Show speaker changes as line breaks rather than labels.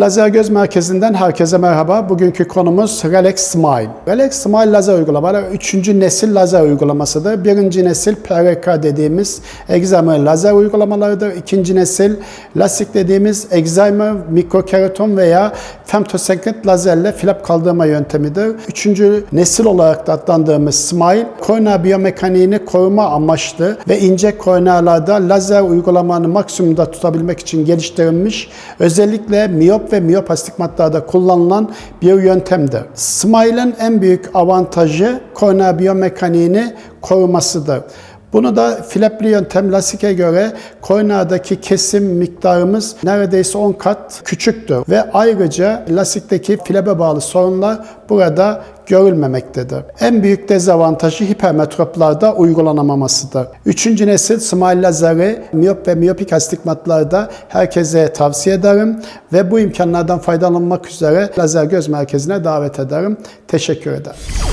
Lazer Göz Merkezi'nden herkese merhaba. Bugünkü konumuz Relax Smile. Relax Smile lazer uygulamaları 3. nesil lazer uygulamasıdır. Birinci nesil PRK dediğimiz egzama lazer uygulamalarıdır. İkinci nesil lasik dediğimiz egzama, mikrokeraton veya femtosenkret lazerle flap kaldırma yöntemidir. Üçüncü nesil olarak da adlandırdığımız Smile, kornea biyomekaniğini koruma amaçlı ve ince kornealarda lazer uygulamanı maksimumda tutabilmek için geliştirilmiş, özellikle miyop ve miyop astigmatlarda kullanılan bir yöntemdir. Smile'ın en büyük avantajı kornea biyomekaniğini korumasıdır. Bunu da flapli yöntem lasike göre korneadaki kesim miktarımız neredeyse 10 kat küçüktür. Ve ayrıca lasikteki flabe bağlı sorunlar burada görülmemektedir. En büyük dezavantajı hipermetroplarda uygulanamamasıdır. Üçüncü nesil smile lazeri miyop ve miyopik astigmatlarda herkese tavsiye ederim ve bu imkanlardan faydalanmak üzere lazer göz merkezine davet ederim. Teşekkür ederim.